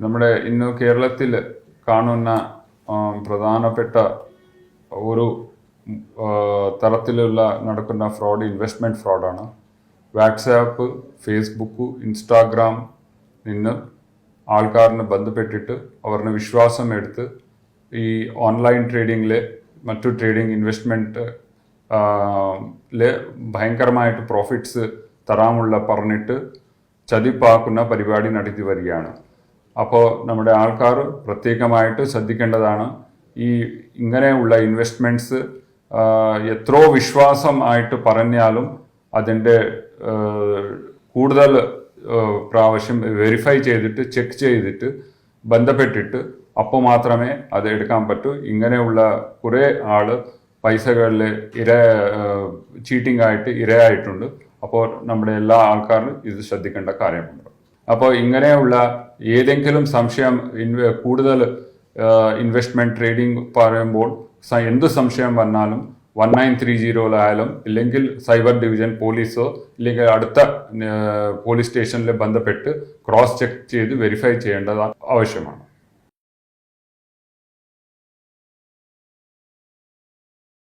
നമ്മുടെ ഇന്ന് കേരളത്തിൽ കാണുന്ന പ്രധാനപ്പെട്ട ഒരു തരത്തിലുള്ള നടക്കുന്ന ഫ്രോഡ് ഇൻവെസ്റ്റ്മെന്റ് ഫ്രോഡാണ് വാട്സാപ്പ് ഫേസ്ബുക്ക് ഇൻസ്റ്റാഗ്രാം നിന്ന് ആൾക്കാരിനെ ബന്ധപ്പെട്ടിട്ട് അവരുടെ വിശ്വാസം എടുത്ത് ഈ ഓൺലൈൻ ട്രേഡിങ്ങിലെ മറ്റു ട്രേഡിംഗ് ഇൻവെസ്റ്റ്മെന്റ് ഭയങ്കരമായിട്ട് പ്രോഫിറ്റ്സ് തരാമുള്ള പറഞ്ഞിട്ട് ചതിപ്പാക്കുന്ന പരിപാടി നടത്തി വരികയാണ്. അപ്പോൾ നമ്മുടെ ആൾക്കാർ പ്രത്യേകമായിട്ട് ശ്രദ്ധിക്കേണ്ടതാണ് ഈ ഇങ്ങനെയുള്ള ഇൻവെസ്റ്റ്മെന്റ്സ് എത്രയോ വിശ്വാസം ആയിട്ട് പറഞ്ഞാലും അതിന്റെ കൂടുതൽ പ്രാവശ്യം വെരിഫൈ ചെയ്തിട്ട് ചെക്ക് ചെയ്തിട്ട് ബന്ധപ്പെട്ടിട്ട് അപ്പോൾ മാത്രമേ അത് എടുക്കാൻ പറ്റൂ. ഇങ്ങനെയുള്ള കുറേ ആൾ പൈസകളിൽ ഇര ചീറ്റിംഗ് ആയിട്ട് ഇരയായിട്ടുണ്ട്. അപ്പോൾ നമ്മുടെ എല്ലാ ആൾക്കാരും ഇത് ശ്രദ്ധിക്കേണ്ട കാര്യമുണ്ട്. അപ്പോൾ ഇങ്ങനെയുള്ള ഏതെങ്കിലും സംശയം കൂടുതൽ ഇൻവെസ്റ്റ്മെന്റ് ട്രേഡിംഗ് പറയുമ്പോൾ എന്ത് സംശയം വന്നാലും വൺ നയൻ ത്രീ ജീരോയിലായാലും ഇല്ലെങ്കിൽ സൈബർ ഡിവിഷൻ പോലീസോ ഇല്ലെങ്കിൽ അടുത്ത പോലീസ് സ്റ്റേഷനിൽ ബന്ധപ്പെട്ട് ക്രോസ് ചെക്ക് ചെയ്ത് വെരിഫൈ ചെയ്യേണ്ടത് ആവശ്യമാണ്.